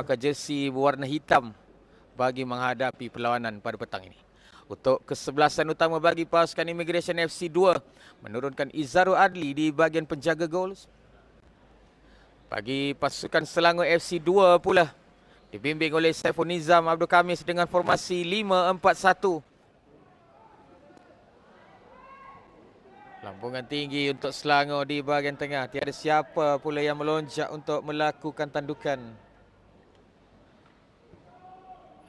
memakai jersey berwarna hitam bagi menghadapi perlawanan pada petang ini. Untuk kesebelasan utama bagi pasukan Immigration FC 2 menurunkan Izarul Adli di bahagian penjaga gol. Bagi pasukan Selangor FC 2 pula dibimbing oleh Saiful Nizam Abdul Kamis dengan formasi 5-4-1. Lambungan tinggi untuk Selangor di bahagian tengah. Tiada siapa pula yang melonjak untuk melakukan tandukan.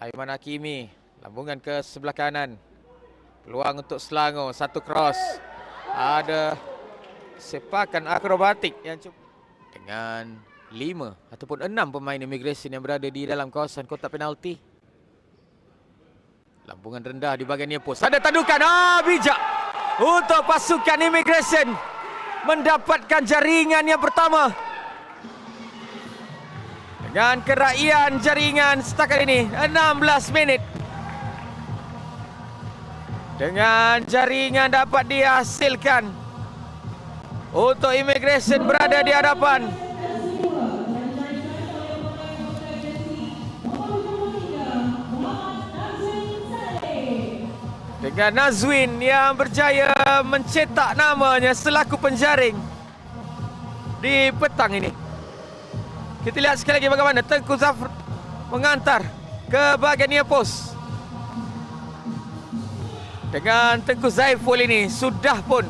Aiman Hakimi. Lambungan ke sebelah kanan. Peluang untuk Selangor. Satu cross. Ada sepakan akrobatik yang cuba. Dengan lima ataupun enam pemain immigration yang berada di dalam kawasan kotak penalti. Lambungan rendah di bahagian near. Ada tandukan. Ah, bijak untuk pasukan immigration mendapatkan jaringan yang pertama dengan keraian jaringan setakat ini 16 minit. Dengan jaringan dapat dihasilkan. Untuk immigration berada di hadapan. Dengan Nazwin yang berjaya mencetak namanya selaku penjaring di petang ini. Kita lihat sekali lagi bagaimana Tengku Zafr mengantar ke bahagian near post. Dengan Tengku Zaiful ini sudah pun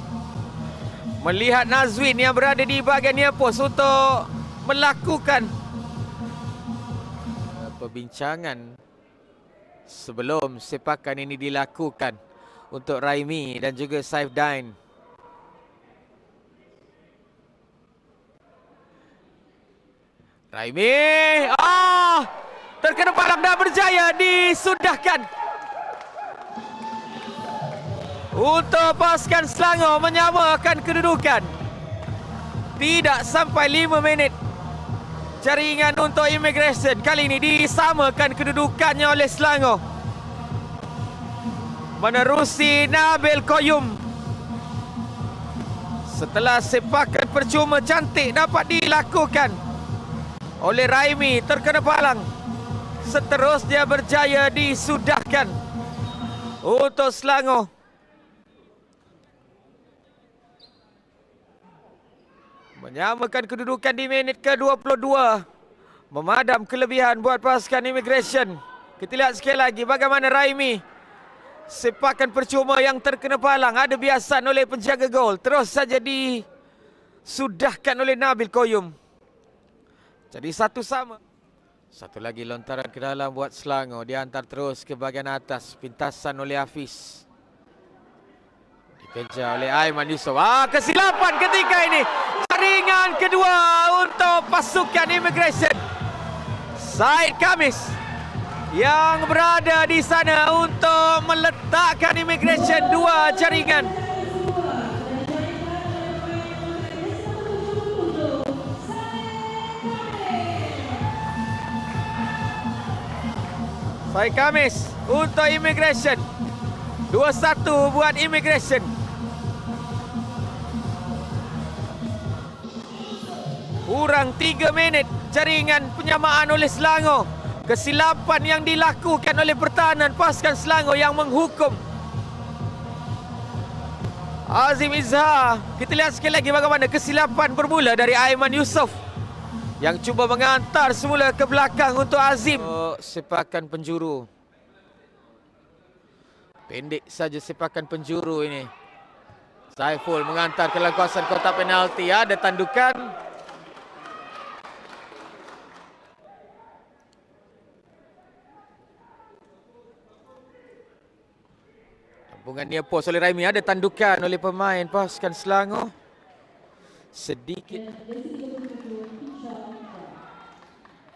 melihat Nazwin yang berada di bahagian near post untuk melakukan perbincangan sebelum sepakan ini dilakukan untuk Raimi dan juga Saif Dain. Raimi, ah, terkena palang dan berjaya disudahkan. Untuk pasukan Selangor menyamakan kedudukan. Tidak sampai lima minit. Jaringan untuk immigration kali ini disamakan kedudukannya oleh Selangor menerusi Nabil Koyum. Setelah sepakan percuma cantik dapat dilakukan oleh Raimi terkena palang. Seterusnya berjaya disudahkan untuk Selangor. Menyamakan kedudukan di minit ke-22. Memadam kelebihan buat pasukan immigration. Kita lihat sekali lagi bagaimana Raimi Sepakan percuma yang terkena palang ada biasan oleh penjaga gol. Terus saja disudahkan oleh Nabil Koyum. Jadi satu sama. Satu lagi lontaran ke dalam buat Selangor. Diantar terus ke bahagian atas. Pintasan oleh Hafiz. Dikejar oleh Aiman Yusof. Ah, kesilapan ketika ini. Jaringan kedua untuk pasukan immigration. Said Kamis yang berada di sana untuk meletakkan immigration dua jaringan. Baik Kamis untuk immigration. 2-1 buat immigration. Kurang 3 minit jaringan penyamaan oleh Selangor kesilapan yang dilakukan oleh pertahanan pasukan Selangor yang menghukum Azim Izhar. Kita lihat sekali lagi bagaimana kesilapan bermula dari Aiman Yusof yang cuba mengantar semula ke belakang untuk Azim. Oh, sepakan penjuru. Pendek saja sepakan penjuru ini. Saiful mengantar ke dalam kawasan kotak penalti. Ada tandukan. Bunga ni post oleh Raimi ada tandukan oleh pemain pasukan Selangor. Sedikit.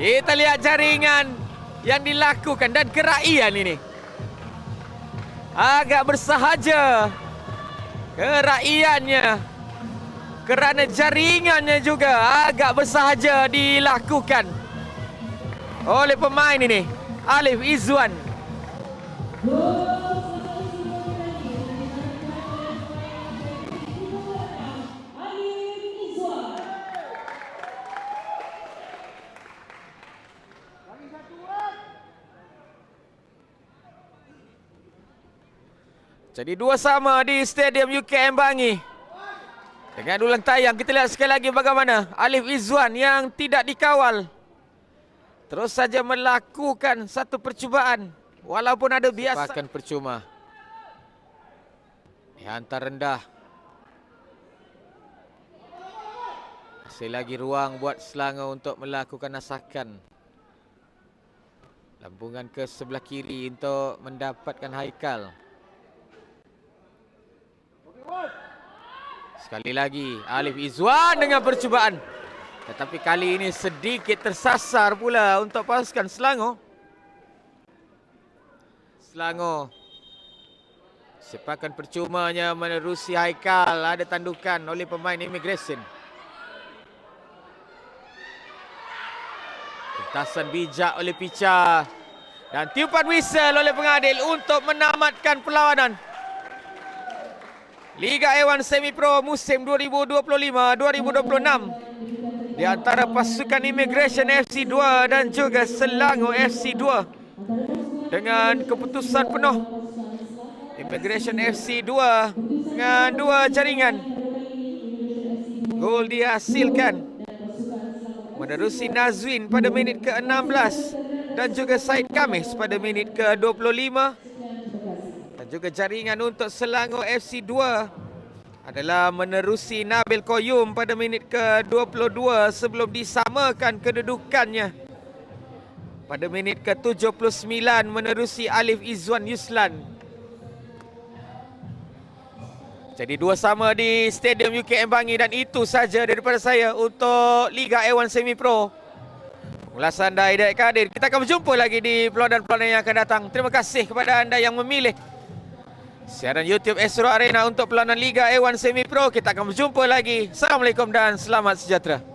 Kita lihat jaringan yang dilakukan dan keraian ini. Agak bersahaja keraiannya. Kerana jaringannya juga agak bersahaja dilakukan oleh pemain ini. Alif Izwan. Jadi dua sama di Stadium UKM Bangi. Dengan ulang tayang kita lihat sekali lagi bagaimana Alif Izwan yang tidak dikawal. Terus saja melakukan satu percubaan walaupun ada biasa. Sepakan percuma. Hantar rendah. Masih lagi ruang buat Selangor untuk melakukan asakan. Lambungan ke sebelah kiri untuk mendapatkan Haikal. Sekali lagi Alif Izwan dengan percubaan. Tetapi kali ini sedikit tersasar pula untuk pasukan Selangor. Selangor. Sepakan percumanya menerusi Haikal. Ada tandukan oleh pemain Immigration. Pentasan bijak oleh Picha. Dan tiupan whistle oleh pengadil untuk menamatkan perlawanan. Liga A1 Semi Pro musim 2025-2026 di antara pasukan Immigration FC 2 dan juga Selangor FC 2 dengan keputusan penuh Immigration FC 2 dengan dua jaringan. Gol dihasilkan menerusi Nazwin pada minit ke-16 dan juga Said Kamis pada minit ke-25 juga jaringan untuk Selangor FC 2 adalah menerusi Nabil Koyum pada minit ke-22 sebelum disamakan kedudukannya. Pada minit ke-79 menerusi Alif Izwan Yuslan. Jadi dua sama di Stadium UKM Bangi dan itu saja daripada saya untuk Liga A1 Semi Pro. Ulasan dari Kadir. Kita akan berjumpa lagi di peluang-peluang yang akan datang. Terima kasih kepada anda yang memilih Siaran YouTube Astro Arena untuk pelanan Liga A1 Semi Pro. Kita akan berjumpa lagi. Assalamualaikum dan selamat sejahtera.